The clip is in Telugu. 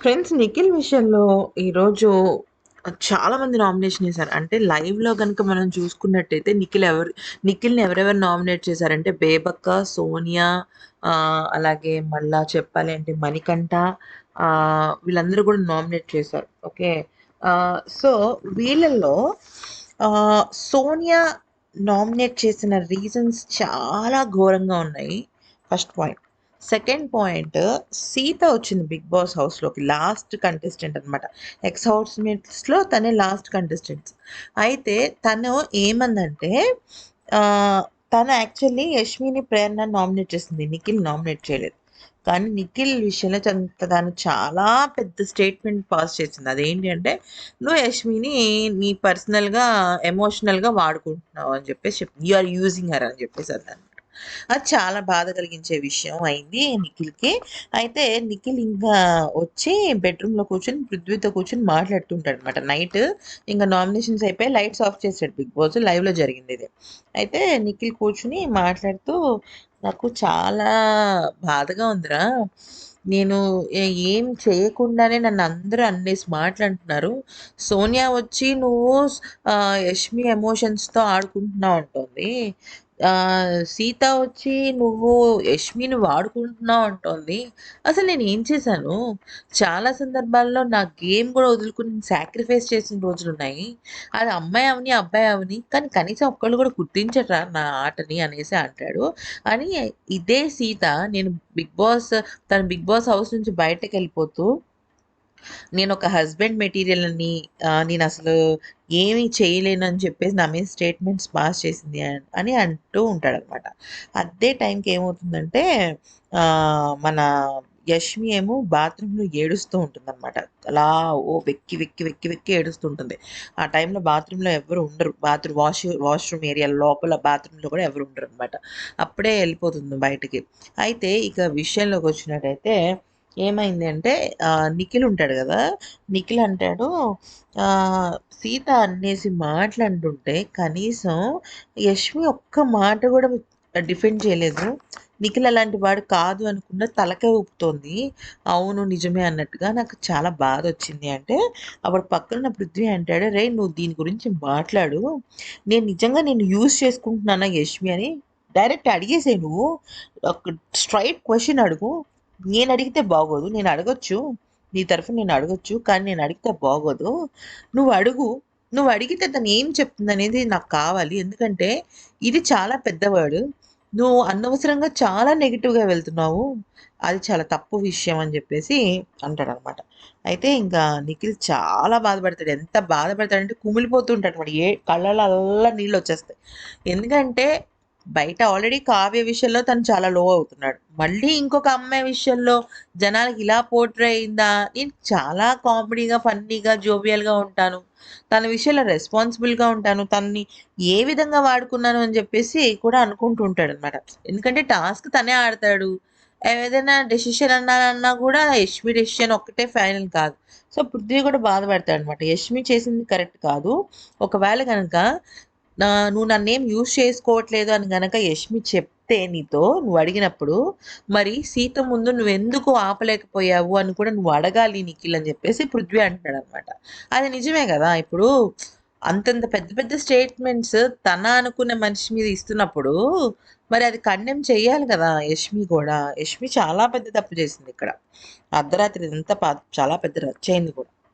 ఫ్రెండ్స్ 'నిఖిల్' విషయంలో ఈరోజు చాలా మంది నామినేషన్ చేశారు. అంటే లైవ్‌లో కనుక మనం చూసుకున్నట్టయితే నిఖిల్ ఎవరు నిఖిల్‌ని ఎవరెవరు నామినేట్ చేశారంటే 'బేబక్క', 'సోనియా' అలాగే మళ్ళా చెప్పాలి అంటే 'మణికంఠ' వీళ్ళందరూ కూడా నామినేట్ చేశారు. ఓకే. సో వీళ్ళల్లో 'సోనియా' నామినేట్ చేసిన రీజన్స్ చాలా ఘోరంగా ఉన్నాయి. First point. Second point Sita వచ్చింది 'బిగ్ బాస్' హౌస్‌లోకి. లాస్ట్ కంటెస్టెంట్ అనమాట. ఎక్స్ హౌస్‌మేట్స్‌లో తనే లాస్ట్ కంటెస్టెంట్స్. అయితే తను ఏమందంటే తను యాక్చువల్లీ 'యష్మిని ప్రేరణ నామినేట్ చేసింది. నిఖిల్ నామినేట్ చేయలేదు. కానీ నిఖిల్ విషయంలో తను చాలా పెద్ద స్టేట్మెంట్ పాస్ చేసింది. అదేంటి అంటే "నువ్వు యష్మిని నీ పర్సనల్‌గా, ఎమోషనల్‌గా వాడుకుంటున్నావు" అని చెప్పేసి చెప్ "యూ ఆర్ యూజింగ్ హర్" అని చెప్పేసి అన్నదనమాట. అది చాలా బాధ కలిగించే విషయం అయింది నిఖిల్‌కి. అయితే నిఖిల్ ఇంకా వచ్చి బెడ్‌రూమ్‌లో కూర్చొని పృథ్వీతో కూర్చొని మాట్లాడుతుంటాడు అనమాట నైట్ ఇంకా నామినేషన్స్ అయిపోయి లైట్స్ ఆఫ్ చేసాడు 'బిగ్ బాస్' లైవ్‌లో జరిగిందిది. అయితే నిఖిల్ కూర్చుని మాట్లాడుతూ "నాకు చాలా బాధగా ఉందిరా. నేను ఏం చేయకుండానే నన్ను అందరూ అన్నేసి మాట్లాడుతున్నారు సోనియా వచ్చి నువ్వు యష్మి ఎమోషన్స్‌తో ఆడుకుంటున్నావు అంటుంది సీత వచ్చి నువ్వు యష్మిని వాడుకుంటున్నావు అంటోంది. అసలు నేను ఏం చేశాను? చాలా సందర్భాల్లో నా గేమ్ కూడా వదులుకుని సాక్రిఫైస్ చేసిన రోజులు ఉన్నాయి అది అమ్మాయి అవని, అబ్బాయి అవని కానీ కనీసం ఒక్కళ్ళు కూడా గుర్తించట్రా నా ఆటని" అనేసి అంటాడు. అని ఇదే సీత నేను 'బిగ్ బాస్' తను 'బిగ్ బాస్' హౌస్ నుంచి నేను ఒక హస్బెండ్ మెటీరియల్ అని నేను అసలు ఏమి చేయలేను అని చెప్పేసి నా మీద స్టేట్మెంట్స్ పాస్ చేసింది అని అంటూ ఉంటాడనమాట. అదే టైంకి ఏమవుతుందంటే మన యష్మి ఏమో బాత్రూమ్‌లో ఏడుస్తూ ఉంటుందన్నమాట అలా ఓ వెక్కి, వెక్కి, వెక్కి, వెక్కి ఏడుస్తూ ఉంటుంది. ఆ టైంలో బాత్రూమ్‌లో ఎవ్వరు ఉండరు. బాత్రూమ్ వాష్ వాష్‌రూమ్ ఏరియా లోపల బాత్రూంలో కూడా ఎవరు ఉండరు అనమాట అప్పుడే వెళ్ళిపోతుంది బయటికి. అయితే ఇక విషయంలోకి వచ్చినట్టయితే ఏమైంది అంటే నిఖిల్ ఉంటాడు కదా నిఖిల్ అంటాడు సీత అనేసి మాట్లాడుతుంటే కనీసం యష్మి ఒక్క మాట కూడా డిఫెండ్ చేయలేదు. నిఖిల్ అలాంటి వాడు కాదు అనకుండా తలకే ఊపుతోంది. అవును నిజమే అన్నట్టుగా నాకు చాలా బాధ వచ్చింది అంటే అప్పుడు పక్కన పృథ్వీ అంటాడు రే నువ్వు దీని గురించి మాట్లాడు. నేను నిజంగా నేను యూజ్ చేసుకుంటున్నానా యష్మి అని డైరెక్ట్ అడిగేసే నువ్వు. ఒక స్ట్రైట్ క్వశ్చన్ అడుగు. నేను అడిగితే బాగోదు. నేను అడగొచ్చు. నీ తరఫు నేను అడగొచ్చు. కానీ నేను అడిగితే బాగోదు. నువ్వు అడుగు. నువ్వు అడిగితే తను ఏం చెప్తుందనేది నాకు కావాలి. ఎందుకంటే ఇది చాలా పెద్దవాడు నువ్వు అనవసరంగా చాలా నెగిటివ్గా వెళ్తున్నావు. అది చాలా తప్పు విషయం" అని చెప్పేసి అంటాడనమాట. అయితే ఇంకా నిఖిల్ చాలా బాధపడతాడు. ఎంత బాధపడతాడంటే కుమిలిపోతూ ఉంటాడనమాట. ఏ కళ్ళలో అల్లా నీళ్ళొచ్చేస్తాయి. ఎందుకంటే బయట ఆల్రెడీ కావ్య విషయంలో తను చాలా లో అవుతున్నాడు. మళ్ళీ ఇంకొక అమ్మాయి విషయంలో జనాలకి ఇలా పోర్ట్రే అయిందా? నేను చాలా కామెడీగా, ఫన్నీగా, జోవియల్‌గా ఉంటాను. తన విషయంలో రెస్పాన్సిబుల్‌గా ఉంటాను. తనని ఏ విధంగా వాడుకున్నాను అని చెప్పేసి కూడా అనుకుంటుంటాడు అనమాట ఎందుకంటే టాస్క్ తనే ఆడతాడు. ఏదైనా డెసిషన్ అన్నానన్నా కూడా యష్మి డెసిషన్ ఒక్కటే ఫైనల్ కాదు. సో పృథ్వీ కూడా బాధపడతాడు అనమాట యష్మి చేసింది కరెక్ట్ కాదు. ఒకవేళ కనుక నా నువ్వు నన్నేం యూజ్ చేసుకోవట్లేదు అని గనక యష్మి చెప్తే నీతో నువ్వు అడిగినప్పుడు మరి సీత ముందు నువ్వెందుకు ఆపలేకపోయావు అని కూడా నువ్వు అడగాలి నిఖిల్ అని చెప్పేసి పృథ్వీ అంటాడనమాట. అది నిజమే కదా ఇప్పుడు అంతంత పెద్ద పెద్ద స్టేట్మెంట్స్ తన అనుకునే మనిషి మీద ఇస్తున్నప్పుడు మరి అది కండెమ్ చేయాలి కదా యష్మి కూడా. యష్మి చాలా పెద్ద తప్పు చేసింది ఇక్కడ అర్ధరాత్రి ఇదంతా చాలా పెద్ద రచ్చయింది కూడా.